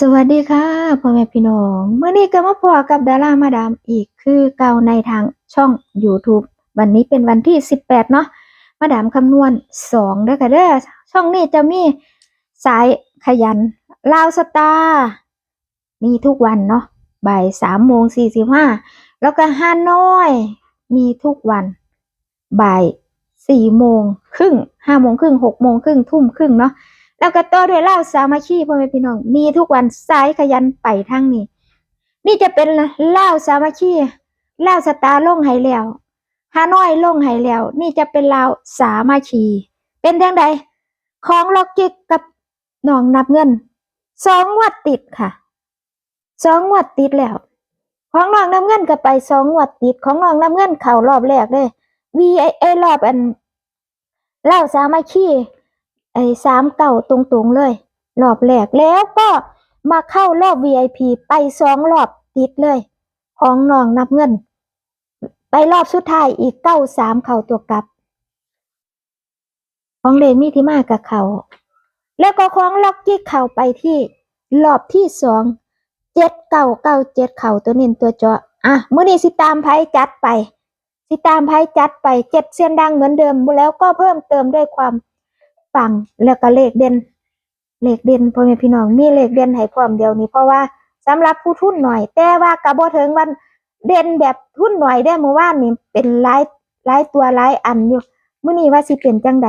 สวัสดีค่ะพ่อแม่พี่น้องเมื่อนี้ก็มาพอกับดารามาดามอีกคือเก่าในทางช่อง YouTube วันนี้เป็นวันที่ 18 เนาะมาดามคำนวณ2เด้อค่ะเด้อช่องนี้จะมีสายขยันลาวสตาร์มีทุกวันเนาะบ่าย3โมง45แล้วก็ฮานอย มีทุกวัน บ่าย4โมงครึ่ง5โมงครึ่ง6โมงครึ่งทุ่มครึ่งเนาะ แล้วก็ต่อด้วยเล่าสามัคคีพ่อแม่พี่น้อง มีทุกวันสายขยันไปทั้งนี้ นี่จะเป็นเล่าสามัคคีเล่าสตาร์ลงให้แล้วฮานอยลงให้แล้ว นี่จะเป็นเล่าสามัคคี เป็นทางใดของล็อกกิกกับน้องนับเงินสองวัดติดค่ะสองวัดติดแล้ว ของน้องนับเงินก็ไปสองงวัดติดของน้องนับเงินเข่ารอบแรกเลยวีไอรอบอันเล่าสามัคคี ไอ้สามเก่าตรงๆเลย รอบแรกแล้วก็มาเข้ารอบ VIP ไปสองรอบติดเลย ของน้องนับเงิน ไปรอบสุดท้ายอีกเก้าสามเข่าตัวกลับ ของเลมีที่มากับเขาแล้วก็ของล็อกกี้เข่าไปที่รอบที่สองเจ็ดเก้าเก้าเจ็ดเข่าตัวน้นตัวเจาะอะมื่อนี้สิตามไพ่จัดไป สิตามไพ่จัดไปเจ็ดเส้นดังเหมือนเดิมแล้วก็เพิ่มเติมด้วยความ ปังแล้วก็เลขเด่นเลขเด่นพ่อแม่พี่น้องมีเลขเด่นให้พร้อมเดียวนี้เพราะว่าสำหรับผู้ทุนหน่อย แต่ว่ากระบ่ถึงวันเด่นแบบทุนหน่อยได้เมื่อวานนี่เป็นหลายหลายตัวหลายอันอยู่มื้อนี้ว่าสิเป็นจังใด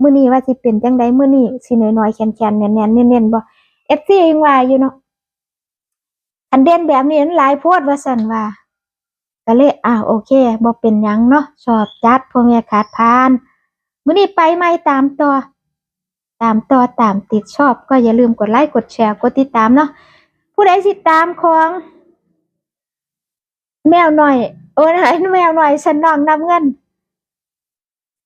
มื้อนี้ว่าสิเป็นจังใดมื้อนี้สิน้อยๆแข็งๆแน่นๆเน้นๆบ่ FC ยังว่าอยู่เนาะอันเด่นแบบนี้มันหลายโพดว่าซั่นว่าก็เลยอ่าโอเคบ่เป็นหยังเนาะชอบจัดพ่อแม่ขาดพานมื้อนี้ไปใหม่ตามต่อ ตามต่อตามติดชอบก็อย่าลืมกดไลค์กดแชร์กดติดตามเนาะผู้ใดติดตามของ แมวหน่อยโอ้ยแมวหน่อยฉันน้องนำเงิน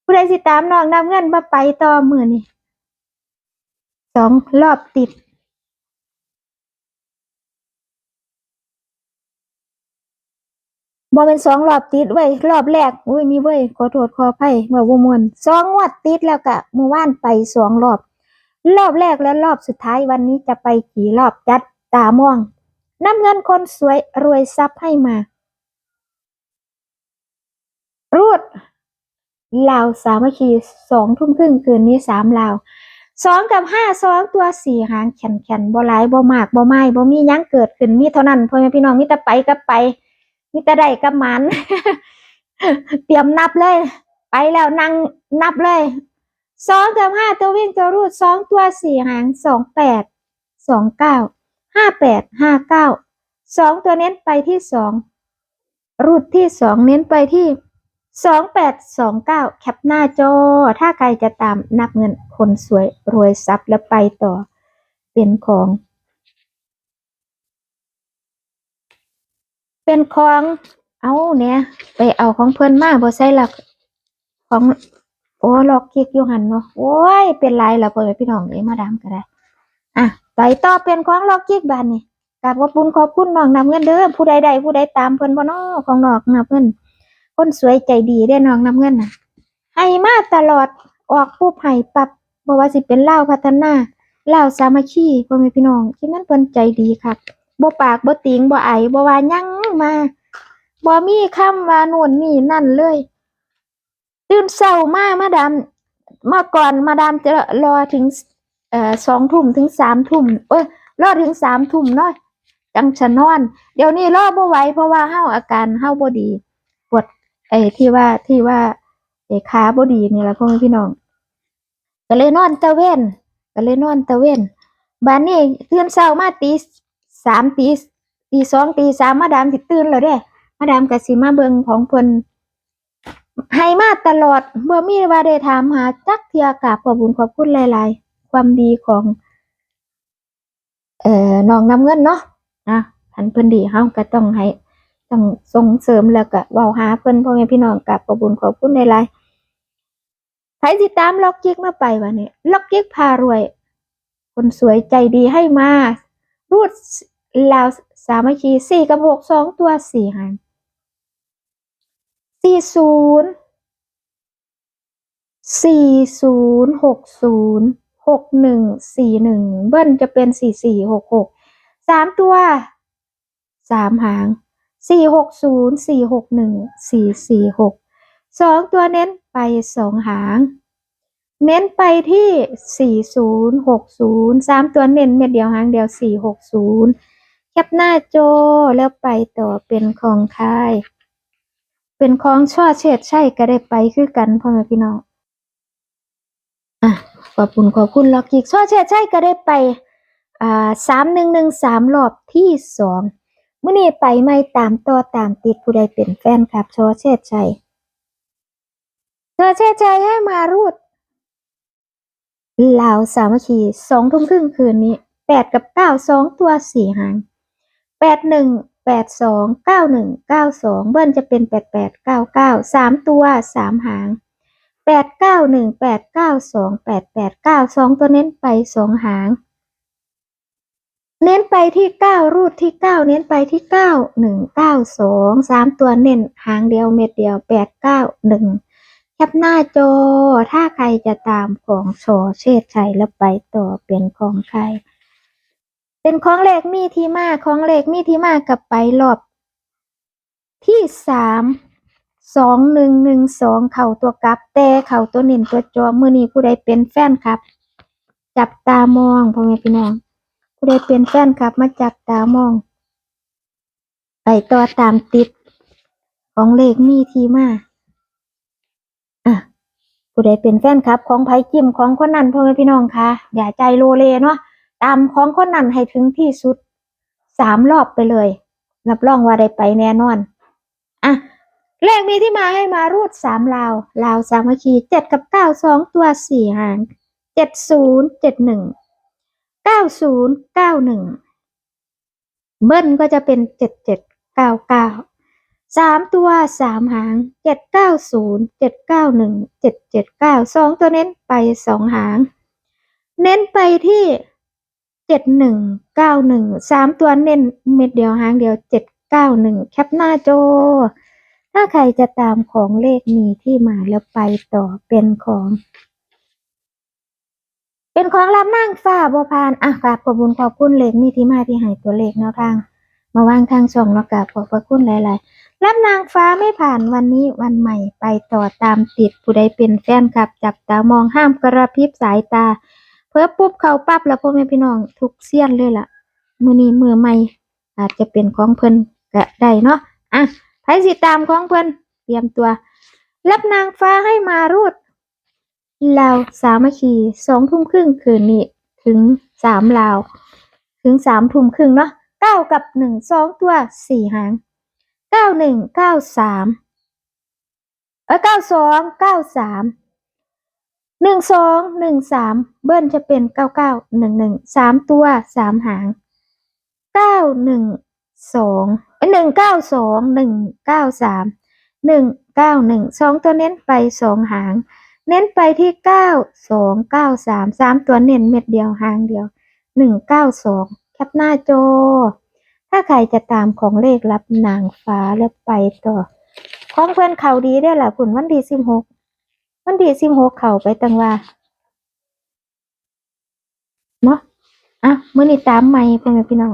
ผู้ใดติดตามน้องนำเงินมาไปต่อมือนี่สองรอบติดบอเป็นสองรอบติดเว้รอบแรกอุ้ยมีเว้ยขอโทษขออภัยเมื่อวมวนสองงวดติดแล้วก็เมื่อวานไปสองรอบ รอบแรกและรอบสุดท้ายวันนี้จะไปกี่รอบจัดตาม่วงน้ำเงินคนสวยรวยทรัพย์ให้มา รูดลาวสามัคคีสองทุ่มครึ่งคืนนี้สามลาวสองกับห้าสองตัวสี่หางแขนแขนบ่หลายบ่มากบ่ไม่บ่มียังเกิดขึ้นมีเท่านั้นพ่อแม่พี่น้องมีต่ไปกับไปมีต่ได้กับมัน เตรียมนับเลย ไปแล้วนั่งนับเลย สองกับห้าตัววิ่งตัวรูดสองตัวสี่หางสองแปดสองเก้าห้าแปดห้าเก้าสองตัวเน้นไปที่สองรูดที่สองเน้นไปที่สองแปดสองเก้าแคปหน้าจอ ถ้าใครจะตามนับเงินคนสวยรวยทรัพย์แล้วไปต่อเป็นของ เป็นของ เอาเนี่ยไปเอาของเพิ่อนมาบ่ใช่หลักของ โอ้ล็อกคิกอยู่หันเนาะโอ้ยเป็นไรล่ะเพิ่นพี่น้องเอ้ยมาดามก็ได้อะไปต่อเป็นของล็อกคิกบานนี่กราบขอบคุณขอบคุณน้องนำเงินเด้อผู้ใดใดผู้ใดตามเพิ่นบ่เนาะของน้องนำเงินคนสวยใจดีได้น้องนำเงินนะให้มาตลอดออกปุ๊บให้ปรับบ่ว่าสิเป็นเลาพัฒนาเลาสามัคคีพ่อแม่พี่น้องที่นั่นเพิ่นใจดีครับบ่ปากบ่ติงบ่ไอบ่ว่าหยังมาบ่มีคำว่านู่นนี่นั่นเลย ตื่นเช้ามามาดามเมื่อก่อนมาดามจะรอถึงเอ่อสองทุ่มถึงสามทุ่มเอ้ยรอถึงสามทุ่มเนาะจังชะนนอน เดี๋ยวนี้รอบ่ไหวเพราะว่าเฮาอาการเฮาบ่ดี ปวดไอ้ที่ว่าที่ว่าไอ้ขาบ่ดีนี่ละพ่อแม่พี่น้องก็เลยนอนตะเวนก็เลยนอนตะเวนบ้านนี้ตื่นเช้ามาตีสามตีตีสองตีสามมาดามสิตื่นแล้วเด้ มาดามก็สิมาเบิ่งของเพิ่น ให้มาตลอดบ่อมีว่าได้ถามหาจักเทียกราบขอบคุญขอบคุณหลาย ๆ ความดีของเอ่อน้องนำเงินเนาะนะคันเพิ่นดีเฮาก็ต้องให้ต้องส่งเสริมแล้วก็เว้าหาเพิ่นพ่อแม่พี่น้องกราบขอบคุญขอบคุณหลายๆใครสิตามล็อกจิกมาไปวะเนี่ยล็อกจิกพารวย คนสวยใจดีให้มารูดลาวสามัคคีสี่กับหกสองตัวสี่หาง สี่ศูนย์สี่ศูนย์หกศูนย์หกหนึ่งสี่หนึ่งเบิ้ลจะเป็นสี่สี่หกหกสามตัวสามหางสี่หกศูนย์สี่หกหนึ่งสี่สี่หกสองตัวเน้นไปสองหาง เน้นไปที่สี่ศูนย์หกศูนย์สามตัวเน้นเม็ดเดียวหางเดียวสี่หกศูนย์แคปหน้าโจแล้วไปต่อเป็นของค่าย เป็นของช่อเฉดใช่ก็ได้ไปคือกันพ่อแม่พี่น้องอะขอบคุณขอบคุณล็อกกิกช่อเฉดใช่ก็ได้ไปอ่าสามหนึ่งหนึ่งสามรอบที่สองเมื่อนี้ไปไม่ตามต่อตามติดผู้ใดเป็นแฟนครับช่อเฉดใชัยช่อเฉดใชัยให้มารูดลาวสามัคคีสองทุ่มครึ่งคืนนี้แปดกับเก้าสองตัวสี่หางแปดหนึ่ง แปดสองเก้าหนึ่งเก้าสองเบิ้ลจะเป็นแปดแปดเก้าเก้าสามตัวสามหางแปดเก้าหนึ่งแปดเก้าสองแปดแปดเก้าสองตัวเน้นไปสองหาง เน้นไปที่เก้ารูดที่เก้าเน้นไปที่เก้าหนึ่งเก้าสองสามตัวเน้นหางเดียวเม็ดเดียวแปดเก้าหนึ่งแคปหน้าจอถ้าใครจะตามของชอเชษชัยแล้วไปต่อเป็นของใคร เป็นของเลขมีที่มาของเลขมีที่มากับไปรอบ ที่สามสองหนึ่งหนึ่งสองเข่าตัวกลับ แต่เข่าตัวเน้นตัวจอมือนี้ผู้ใดเป็นแฟนครับ จับตามองพ่อแม่พี่น้องผู้ใดเป็นแฟนคลับ มาจับตามอง ไปต่อตามติด ของเลขมีทีมาอะผู้ใดเป็นแฟนคลับ ของไผ่จิมของคนนั้นพ่อแม่พี่น้องคะอย่าใจโลเลเนาะ ตามของคนนั้นให้ถึงที่สุดสามรอบไปเลย รับรองว่าได้ไปแน่นอน อะเลขมีที่มาให้มารูดสามลาวลาวสามัคคีเจ็ดกับเก้าสองตัวสี่หางเจ็ดศูนย์เจ็ดหนึ่งเก้าศูนย์เก้าหนึ่งเบิ้ลก็จะเป็นเจ็ดเจ็ดเก้าเก้าสามตัวสามหางเจ็ดเก้าศูนย์เจ็ดเก้าหนึ่งเจ็ดเจ็ดเก้าสองตัวเน้นไปสองหาง เน้นไปที่ เจ็ดหนึ่งเก้าหนึ่งสามตัวเน้นเม็ดเดียวหางเดียวเจ็ดเก้าหนึ่งแคปหน้าโจ ถ้าใครจะตามของเลขมีที่มาแล้วไปต่อเป็นของ เป็นของรับนั่งฟ้าบัวพานอะกราบขอบคุณขอบคุณเลขมีที่มาที่ให้ตัวเลขแนวทาง มาวางทางช่องแล้วกราบขอบพระคุณหลาย ๆ รับนางฟ้าไม่ผ่านวันนี้วันใหม่ไปต่อตามติดผู้ใดเป็นแฟนคลับ จับตามองห้ามกระพริบสายตา เพิ่ปุ๊บเขาปั๊บแล้วพ่อแม่พี่น้องทุกเสี้ยนเลยล่ะ มือนี้มือใหม่ อาจจะเป็นของเพิ่นก็ได้เนาะอะไผสิตามของเพิ่นเตรียมตัว รับนางฟ้าให้มารูดลาวสามัคคีสองทุ่มครึ่งคืนนี้ถึงสามลาว ถึงสามทุ่มครึ่งเนาะเก้ากับหนึ่งสองตัวสี่หางเก้าหนึ่งเก้าสามเออเก้าสองเก้าสาม หนึ่งสองหนึ่งสามเบิ้ลจะเป็นเก้าเก้าหนึ่งหนึ่งสามตัวสามหางเก้าหนึ่งสองหนึ่งเก้าสองหนึ่งเก้าสามหนึ่งเก้าหนึ่งสองตัวเน้นไปสองหาง เน้นไปที่เก้าสองเก้าสามสามตัวเน้นเม็ดเดียวหางเดียวหนึ่งเก้าสองแคปหน้าโจถ้าใครจะตามของเลขรับนางฟ้าแล้วไปต่อ ของเพื่อนเขาดีได้ละคุณวันดีสิบหก วันดีสิบหกเข่าไปตังว่าเนาะอะมื่อนี้ตามใหม่พ่อแม่พี่น้อง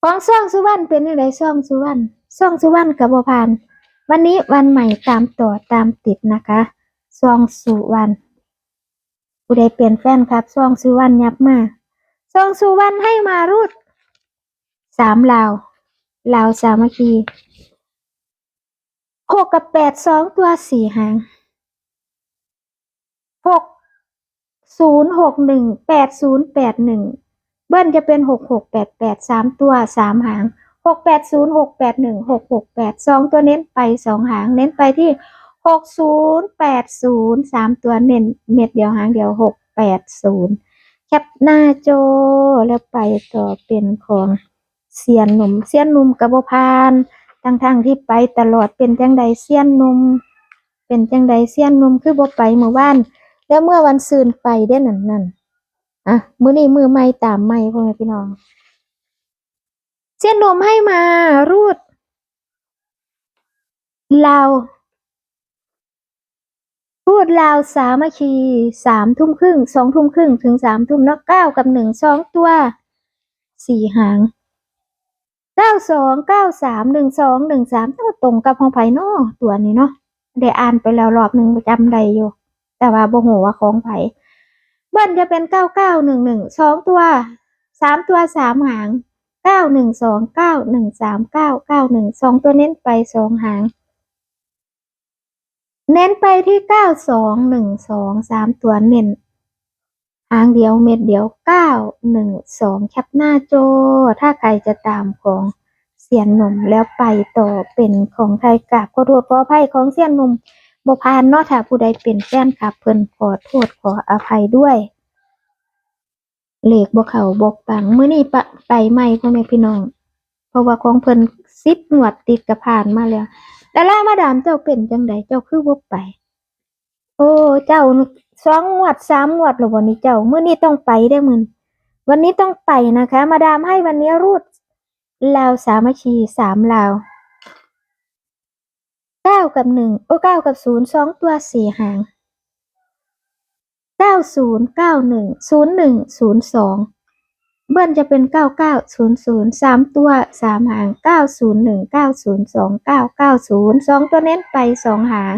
ของซ่องสุวรรณเป็นอะไรซ่องสุวรรณซ่องสุวรรณกับบพาน วันนี้วันใหม่ตามต่อตามติดนะคะซ่องสุวรรณผู้ใดเปลี่ยนแฟนครับซ่องสุวรรณยับมาซ่องสุวรรณให้มารูดสามลาวลาวสามัคคี หกกับแปดสองตัวสี่หางหกศูนย์หกหนึ่งแปดศูนย์แปดหนึ่งเบิ้ลจะเป็นหกหกแปดแปดสามตัวสามหางหกแปดศูนย์หกแปดหนึ่งหกหกแปดสองตัวเน้นไปสองหาง เน้นไปที่หกศูนย์แปดศูนย์สามตัวเน้นเม็ดเดียวหางเดียวหกแปดศูนย์แคปหน้าโจแล้วไปต่อเป็นของเซียนหนุ่มเซียนหนุ่มกระบพาน ทั้งๆที่ไปตลอดเป็นจังใดเซียนนุมเป็นจังใดเซียนนุมคือบ่ไปเมื่อวานแล้วเมื่อวันซืนไปได้นั่นนั่นอะมื้อนี้มือใหม่ตามใหม่พ่อแม่พี่น้อง เส้นนมให้มารูดลาวรูดลาวสามัคคีสามทุ่มครึ่งสองทุ่มครึ่งถึงสามทุ่มเนาะเก้ากับหนึ่งสองตัวสี่หาง เก้าสองเก้าสามหนึ่งสองหนึ่งสามตรงกับของไผ่นอตัวนี้เนาะได้อ่านไปแล้วรอบหนึ่งจำได้อยู่ แต่ว่าโบ่ฮู้ว่าของไผ่เบิ้ลจะเป็นเก้าเก้าหนึ่งหนึ่งสองตัวสามตัวสามหางเก้าหนึ่งสองเก้าหนึ่งสามเก้าเก้าหนึ่งสองตัวเน้นไปสองหาง เน้นไปที่เก้าสองหนึ่งสองสามตัวเน้น หางเดียวเม็ดเดียวเก้าหนึ่งสองแคปหน้าโจ ถ้าใครจะตามของเสียนหนุ่มแล้วไปต่อเป็นของไทยกราบขอโทษขออภัยของเสียนหนุ่มบ่พานเนอกถ้าผู้ใดเป็นแฟนคลับเพิ่นขอโทษขออภัยด้วยเหลขบ่เขาบ่ปังมื้อนี้ปะไปใหม่พ่อแม่พี่น้อง เพราะว่าของเพิ่นสิบหนวดติดกับผ่านมาแล้วดารามาดามเจ้าเป็นจังไดเจ้าคือบ่ไป โอ้เจ้า สองงวดสามงวดแล้ววันนี้เจ้าเมื้อนี้ต้องไปได้มือนวันนี้ต้องไปนะคะ มาดามให้วันนี้รูดลาวสามัคคีสามลาวเก้ากับหนึ่งโอ้เก้ากับศูนย์สองตัวสี่หางเก้าศูนย์เก้าหนึ่งศูนย์หนึ่งศูนย์สองเบิ้ลจะเป็นเก้าเก้าศูนย์ศูนย์สามตัวสามหางเก้าศูนย์หนึ่งเก้าศูนย์สองเก้าเก้าศูนย์สองตัวเน้นไปสองหาง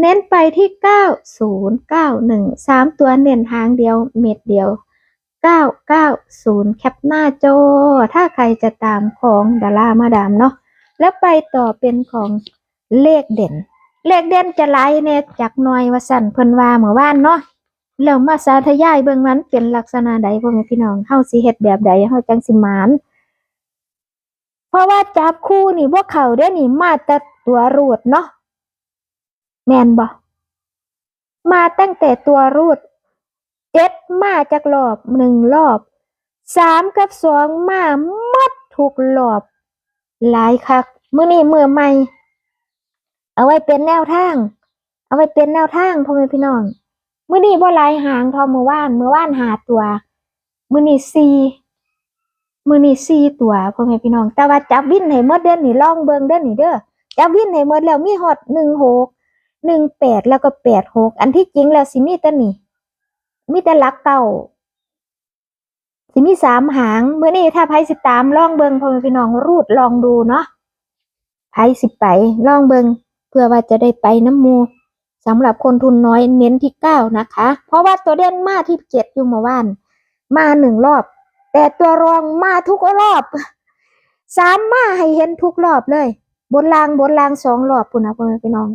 เน้นไปที่เก้าศูนย์เก้าหนึ่งสามตัวเน้นหางเดียวเม็ดเดียวเก้าเก้าศูนย์แคปหน้าโจถ้าใครจะตามของดารามาดามเนาะ แล้วไปต่อเป็นของเลขเด่น เลขเด่นจะไล่เนี่ยจากหน่อยวสันเพิ่นว่าเมื่อวานเนาะแล้วมาสาธยายเบิ่งมันเป็นลักษณะใดพ่อแม่พี่น้องเฮาสิเฮ็ดแบบใดเฮาจังสิมาน เพราะว่าจับคู่นี่บ่เขาเด้นี่มาแต่ตัวรูดเนาะ แมนบ่มาตั้งแต่ตัวรูดเจ็ดมาจากรอบหนึ่งรอบสามกับสองมาหมดทุกรอบ หลายคักมื้อนี้มื้อใหม่ เอาไว้เป็นแนวทาง เอาไว้เป็นแนวทางพ่อแม่พี่น้องมื้อนี้บ่หลายหางทอมือว่านมือว่านหาตัว มื้อนี้สี่มื้อนี้สี่ตัวพ่อแม่พี่น้อง แต่ว่าจับวินให้หมดเด้อนี่ลองเบิงเด้อนี่เด้อจับวินให้หมดแล้วมีฮอดหนึ่งหก หนึ่งแปดแล้วก็แปดหกอันที่จริงแล้วสิมีแต่นี่มีแต่ลักเก่าสิมีสามหางเมื่อนี้ถ้าไพ่สิตามลองเบิงพ่อแม่พี่น้องรูดลองดูเนาะไพ่สิไปลองเบิงเพื่อว่าจะได้ไปน้ำมูสำหรับคนทุนน้อยเน้นที่เก้านะคะ เพราะว่าตัวเด่นมาที่เจ็ดอยู่เมื่อวาน มาหนึ่งรอบ แต่ตัวรองมาทุกรอบสามมาให้เห็นทุกรอบเลย บนรางบนรางสองรอบปุ่นนะพ่อแม่พี่น้อง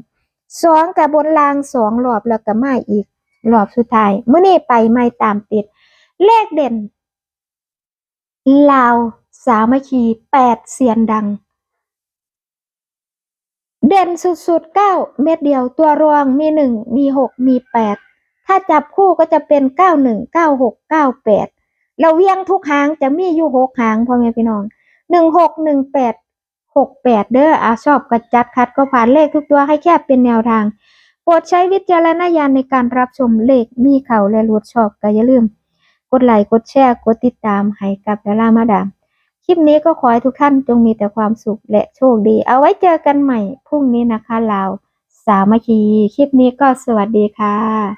สองกับบนรางสองรอบแล้วก็มาอีกรอบสุดท้ายเมื่อนี้ไปไม่ตามติด เลขเด่น ลาวสามัคคีแปดเสียนดัง เด่นสุดๆเก้าเม็ดเดียวตัวรองมีหนึ่งมีหกมีแปดถ้าจับคู่ก็จะเป็นเก้าหนึ่งเก้าหกเก้าแปดเราเวียงทุกหางจะมีอยู่หกหางพ่อแม่พี่น้องหนึ่งหกหนึ่งแปด หกแปดเด้ออาชอบกระจัดคัดก็ผ่านเลขทุกตัวให้แค่เป็นแนวทาง โปรดใช้วิจารณญาณในการรับชมเลขมีเข่าและรูดชอบก็อย่าลืม กดไลค์กดแชร์กดติดตามให้กับดารามาดาม คลิปนี้ก็ขอให้ทุกท่านจงมีแต่ความสุขและโชคดี เอาไว้เจอกันใหม่พรุ่งนี้นะคะลาสามัคคี คลิปนี้ก็สวัสดีค่ะ